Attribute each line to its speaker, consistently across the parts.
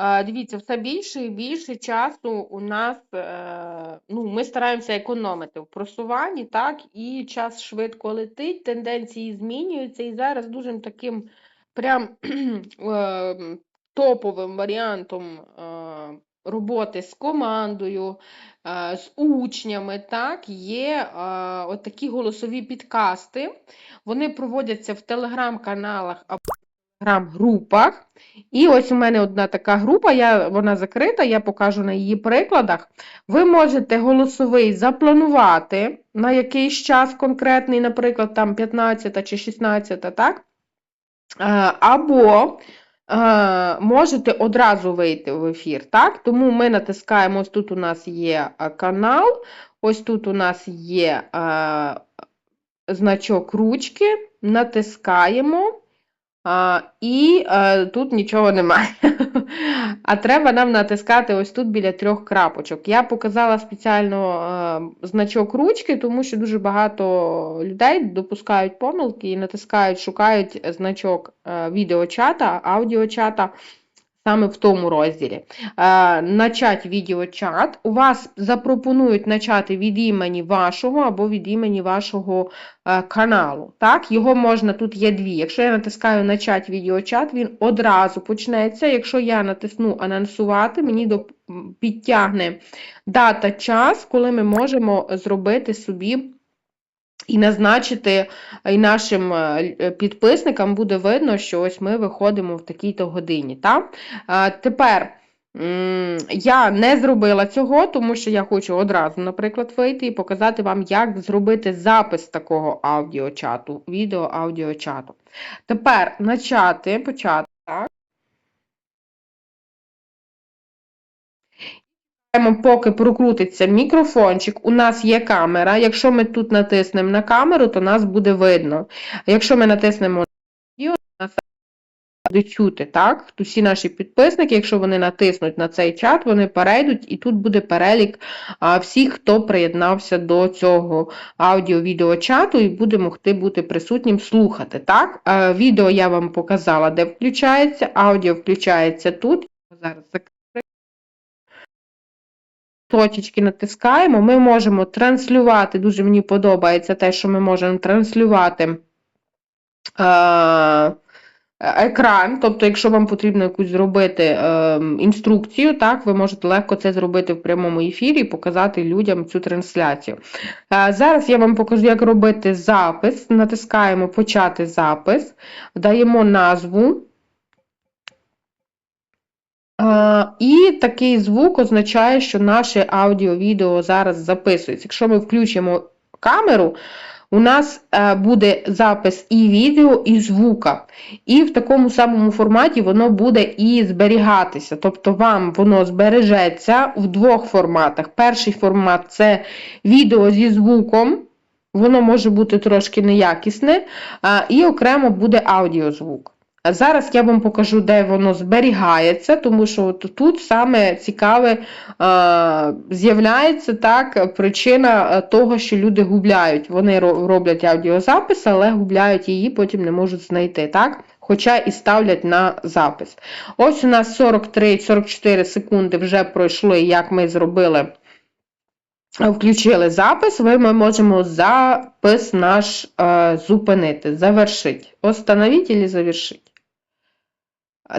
Speaker 1: Дивіться, все більше і більше часу у нас, е, ну, ми стараємося економити в просуванні, так, і час швидко летить, тенденції змінюються, і зараз дуже таким прям е, топовим варіантом е, роботи з командою, з учнями, так, є от такі голосові підкасти. Вони проводяться в телеграм-каналах телеграм-групах. І ось у мене одна така група, я, вона закрита, я покажу на її прикладах. Ви можете голосовий запланувати на якийсь час конкретний, наприклад, там 15 чи 16, так? Е, Або е, можете одразу вийти в ефір, так? Тому ми натискаємо, ось тут у нас є е, канал, ось тут у нас є значок ручки, натискаємо. А, і а, тут нічого немає. А треба нам натискати ось тут біля трьох крапочок. Я показала спеціально а, значок ручки, тому що дуже багато людей допускають помилки і натискають, шукають значок е, відеочата, аудіочата саме в тому розділі. Е, начать відеочат. У вас запропонують начати від імені вашого або від імені вашого е, каналу. Так, Його можна, тут є дві. Якщо я натискаю начать відеочат, він одразу почнеться. Якщо я натисну анонсувати, мені підтягне дата, час, коли ми можемо зробити собі. І назначити, і нашим е, підписникам буде видно, що ось ми виходимо в такій-то годині. Так? Тепер я не зробила цього, тому що я хочу одразу, наприклад, вийти і показати вам, як зробити запис такого аудіочату, відео-аудіочату. Тепер почати, почати. так. Поки прокрутиться мікрофончик, у нас є камера. Якщо ми тут натиснемо на камеру, то нас буде видно. Якщо ми натиснемо на відео, нас буде чути, так? Всі наші підписники, якщо вони натиснуть на цей чат, вони перейдуть, і тут буде перелік всіх, хто приєднався до цього аудіо-відеочату і буде могти бути присутнім слухати. так? Відео я вам показала, де включається, аудіо включається тут. Зараз точечки натискаємо, ми можемо транслювати, дуже мені подобається те, що ми можемо транслювати е, екран, тобто, якщо вам потрібно якусь зробити е, інструкцію, так, ви можете легко це зробити в прямому ефірі і показати людям цю трансляцію. Е, зараз я вам покажу, як робити запис. Натискаємо Почати запис, даємо назву. І такий звук означає, що наше аудіо-відео зараз записується. Якщо ми включимо камеру, у нас е, буде запис і відео, і звука. І в такому самому форматі воно буде і зберігатися. Тобто вам воно збережеться в двох форматах. Перший формат це відео зі звуком. Воно може бути трошки неякісне, і окремо буде аудіозвук. Зараз я вам покажу, де воно зберігається, тому що от тут саме цікаве з'являється так, причина е, того, що люди губляють. Вони роблять аудіозапис, але губляють її, потім не можуть знайти. так? Хоча і ставлять на запис. Ось у нас 43-44 секунди вже пройшли, як ми зробили. Включили запис, ми можемо запис наш е, зупинити, завершити. Остановіть і завершить.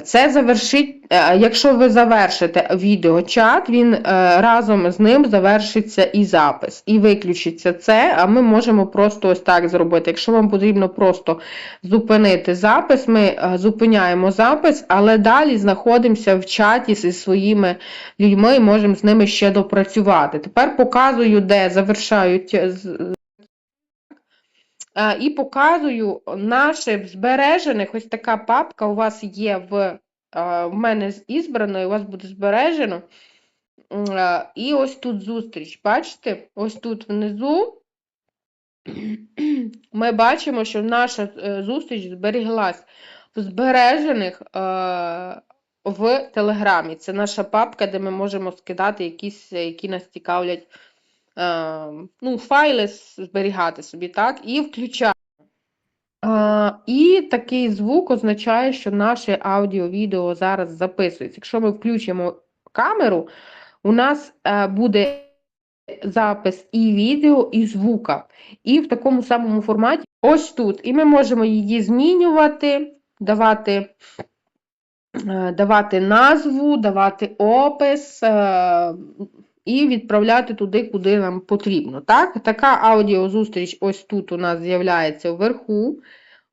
Speaker 1: Це завершить, е, якщо ви завершите відеочат, він е, разом з ним завершиться і запис, і виключиться це, а ми можемо просто ось так зробити. Якщо вам потрібно просто зупинити запис, ми е, зупиняємо запис, але далі знаходимося в чаті зі своїми людьми і можемо з ними ще допрацювати. Тепер показую, де завершають і показую наше збережених. Ось така папка у вас є в в мене з ізбраною, у вас буде збережено. І ось тут зустріч. Бачите? Ось тут внизу ми бачимо, що наша е, зустріч зберіглась в збережених в Телеграмі. Це наша папка, де ми можемо скидати якісь, які нас цікавлять ну, файли зберігати собі, так, і включаємо. А, і такий звук означає, що наше аудіо-відео зараз записується. Якщо ми включимо камеру, у нас е, буде запис і відео, і звука. І в такому самому форматі ось тут. І ми можемо її змінювати, давати, е, давати назву, давати опис. е, І відправляти туди, куди нам потрібно. Так? Така аудіозустріч ось тут у нас з'являється вверху.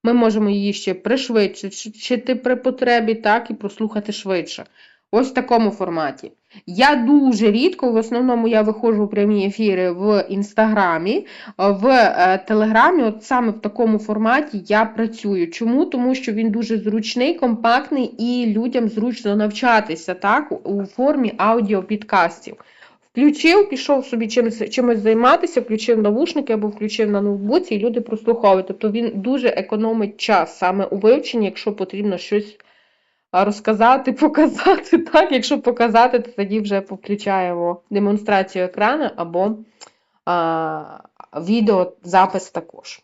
Speaker 1: Ми можемо її ще пришвидшити при потребі, так, і прослухати швидше. Ось в такому форматі. Я дуже рідко, в основному я виходжу в прямі ефіри в Інстаграмі, в е, Телеграмі, от саме в такому форматі я працюю. Чому? Тому що він дуже зручний, компактний і людям зручно навчатися так, у формі аудіопідкастів. Включив, пішов собі чимось, чимось займатися, включив навушники або включив на ноутбуці, і люди прослухали. Тобто він дуже економить час саме у вивченні, якщо потрібно щось розказати, показати. Так, якщо показати, то тоді вже включаємо демонстрацію екрану або а, відеозапис також.